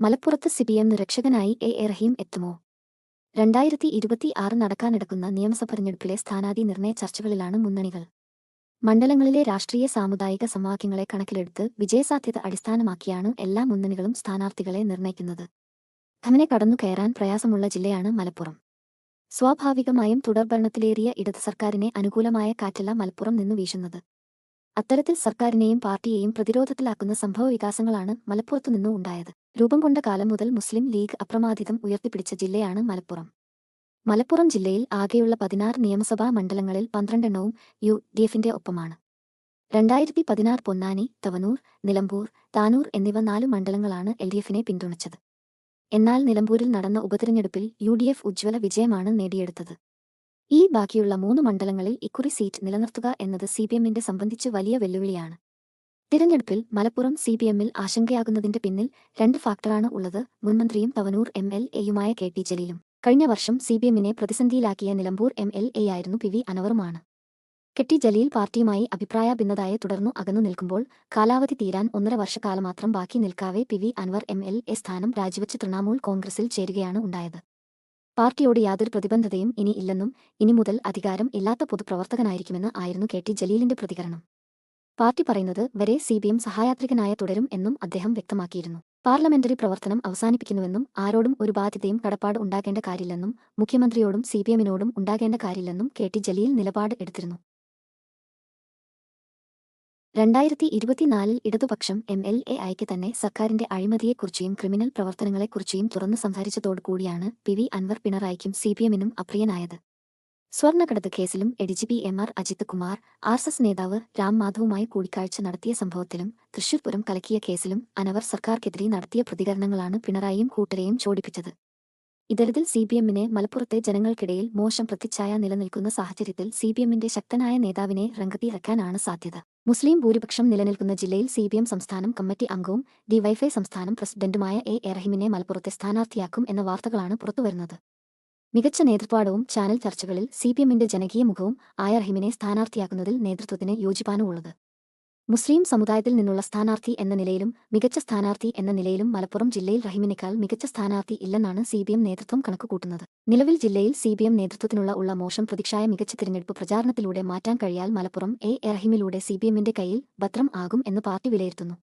മലപ്പുറത്ത് സിപിഎം നിരക്ഷകനായി A. A. Rahim എത്തുമോ? രണ്ടായിരത്തി ഇരുപത്തി ആറ് നടക്കാനെടുക്കുന്ന നിയമസഭ തെരഞ്ഞെടുപ്പിലെ സ്ഥാനാർത്ഥി നിർണയ ചർച്ചകളിലാണ് മുന്നണികൾ. മണ്ഡലങ്ങളിലെ രാഷ്ട്രീയ സാമുദായിക സമവാക്യങ്ങളെ കണക്കിലെടുത്ത് വിജയസാധ്യത അടിസ്ഥാനമാക്കിയാണ് എല്ലാ മുന്നണികളും സ്ഥാനാർത്ഥികളെ നിർണയിക്കുന്നത്. അങ്ങനെ കടന്നു കയറാൻ പ്രയാസമുള്ള ജില്ലയാണ് മലപ്പുറം. സ്വാഭാവികമായും തുടർഭരണത്തിലേറിയ ഇടത് സർക്കാരിനെ അനുകൂലമായ കാറ്റല്ല മലപ്പുറം നിന്നു വീശുന്നത്. അത്തരത്തിൽ സർക്കാരിനെയും പാർട്ടിയെയും പ്രതിരോധത്തിലാക്കുന്ന സംഭവ വികാസങ്ങളാണ് മലപ്പുറത്തു നിന്നും ഉണ്ടായത്. രൂപം കൊണ്ട കാലം മുതൽ മുസ്ലിം ലീഗ് അപ്രമാദിതം ഉയർത്തിപ്പിടിച്ച ജില്ലയാണ് മലപ്പുറം. മലപ്പുറം ജില്ലയിൽ ആകെയുള്ള പതിനാറ് നിയമസഭാ മണ്ഡലങ്ങളിൽ പന്ത്രണ്ടെണ്ണവും യു ഡി എഫിന്റെ ഒപ്പമാണ്. രണ്ടായിരത്തി പതിനാറ് പൊന്നാനി തവനൂർ നിലമ്പൂർ താനൂർ എന്നിവ നാലു മണ്ഡലങ്ങളാണ് എൽ ഡി എഫിനെ പിന്തുണച്ചത്. എന്നാൽ നിലമ്പൂരിൽ നടന്ന ഉപതിരഞ്ഞെടുപ്പിൽ യു ഡി എഫ് ഉജ്ജ്വല വിജയമാണ് നേടിയെടുത്തത്. ഈ ബാക്കിയുള്ള മൂന്ന് മണ്ഡലങ്ങളിൽ ഇക്കുറി സീറ്റ് നിലനിർത്തുക എന്നത് സി പി എമ്മിന്റെ സംബന്ധിച്ച് വലിയ വെല്ലുവിളിയാണ്. തിരഞ്ഞെടുപ്പിൽ മലപ്പുറം സി പി എമ്മിൽ ആശങ്കയാകുന്നതിന്റെ പിന്നിൽ രണ്ട് ഫാക്ടറാണ് ഉള്ളത്. മുൻമന്ത്രിയും തവനൂർ എം എൽ എയുമായ കെ ടി ജലീലും. കഴിഞ്ഞ വർഷം സി പി എമ്മിനെ പ്രതിസന്ധിയിലാക്കിയ നിലമ്പൂർ എം എൽ എ ആയിരുന്നു പി വി അനവറുമാണ് കെട്ടി ജലീൽ പാർട്ടിയുമായി അഭിപ്രായ ഭിന്നതയെ തുടർന്നു അകന്നു നിൽക്കുമ്പോൾ കാലാവധി തീരാൻ ഒന്നര വർഷക്കാലം മാത്രം ബാക്കി നിൽക്കാവെ P V Anwar M L A സ്ഥാനം രാജിവെച്ച് തൃണമൂൽ കോൺഗ്രസിൽ ചേരുകയാണ് ഉണ്ടായത്. പാർട്ടിയോട് യാതൊരു പ്രതിബന്ധതയും ഇനി ഇല്ലെന്നും ഇനി മുതൽ അധികാരം ഇല്ലാത്ത പൊതുപ്രവർത്തകനായിരിക്കുമെന്ന് ആയിരുന്നു കെ ടി ജലീലിന്റെ പ്രതികരണം. പാർട്ടി പറയുന്നത് വരെ സി ബി എം സഹായാത്രികനായ തുടരും എന്നും അദ്ദേഹം വ്യക്തമാക്കിയിരുന്നു. പാർലമെന്ററി പ്രവർത്തനം അവസാനിപ്പിക്കുന്നുവെന്നും ആരോടും ഒരു ബാധ്യതയും കടപ്പാട് ഉണ്ടാകേണ്ട കാര്യമില്ലെന്നും മുഖ്യമന്ത്രിയോടും സി പി എമ്മിനോടും ഉണ്ടാകേണ്ട കാര്യമില്ലെന്നും കെ ടി ജലീൽ നിലപാട് എടുത്തിരുന്നു. രണ്ടായിരത്തി ഇരുപത്തിനാലിൽ ഇടതുപക്ഷം എം എൽ എ ആയിക്ക് തന്നെ സർക്കാരിന്റെ അഴിമതിയെക്കുറിച്ചും ക്രിമിനൽ പ്രവർത്തനങ്ങളെക്കുറിച്ചും തുറന്നു സംസാരിച്ചതോടുകൂടിയാണ് പി വി അൻവർ പിണറായിക്കും സി പി എമ്മിനും അപ്രിയനായത്. സ്വർണക്കടത്ത് കേസിലും ADGP M R Ajith Kumar R S S നേതാവ് രാം മാധവുമായി കൂടിക്കാഴ്ച നടത്തിയ സംഭവത്തിലും തൃശൂർപുരം കലക്കിയ കേസിലും അനവർ സർക്കാർക്കെതിരെ നടത്തിയ പ്രതികരണങ്ങളാണ് പിണറായിയും കൂട്ടരെയും ചോടിപ്പിച്ചത്. ഇതരത്തിൽ സി പി എമ്മിനെ മലപ്പുറത്തെ ജനങ്ങൾക്കിടയിൽ മോശം പ്രതിച്ഛായ നിലനിൽക്കുന്ന സാഹചര്യത്തിൽ സി പി എമ്മിന്റെ ശക്തനായ നേതാവിനെ രംഗത്തിറക്കാനാണ് സാധ്യത. മുസ്ലിം ഭൂരിപക്ഷം നിലനിൽക്കുന്ന ജില്ലയിൽ സി പി എം സംസ്ഥാനം കമ്മിറ്റി അംഗവും ഡിവൈഫൈ സംസ്ഥാനം പ്രസിഡന്റുമായ എ. എറഹിമിനെ മലപ്പുറത്തെ സ്ഥാനാർത്ഥിയാക്കും എന്ന വാർത്തകളാണ് പുറത്തുവരുന്നത്. മികച്ച നേതൃപാടവും ചാനൽ ചർച്ചകളിൽ സി പി എമ്മിന്റെ ജനകീയ മുഖവും ആയ റഹിമിനെ സ്ഥാനാർത്ഥിയാക്കുന്നതിൽ നേതൃത്വത്തിന് യോജിപ്പാനുമുള്ളത് മുസ്ലിം സമുദായത്തിൽ നിന്നുള്ള സ്ഥാനാർത്ഥി എന്ന നിലയിലും മികച്ച സ്ഥാനാർത്ഥി എന്ന നിലയിലും മലപ്പുറം ജില്ലയിൽ റഹിമിനേക്കാൾ മികച്ച സ്ഥാനാർത്ഥി ഇല്ലെന്നാണ് സി ബി എം നേതൃത്വം കണക്കുകൂട്ടുന്നത്. നിലവിൽ ജില്ലയിൽ സി ബി എം നേതൃത്വത്തിനുള്ള ഉള്ള മോശം പ്രതീക്ഷായ മികച്ച തിരഞ്ഞെടുപ്പ് പ്രചാരണത്തിലൂടെ മാറ്റാൻ കഴിയാൽ മലപ്പുറം എ റഹിമിലൂടെ സി ബി എമ്മിന്റെ കയ്യിൽ ഭദ്രം ആകും എന്ന് പാർട്ടി വിലയിരുത്തുന്നു.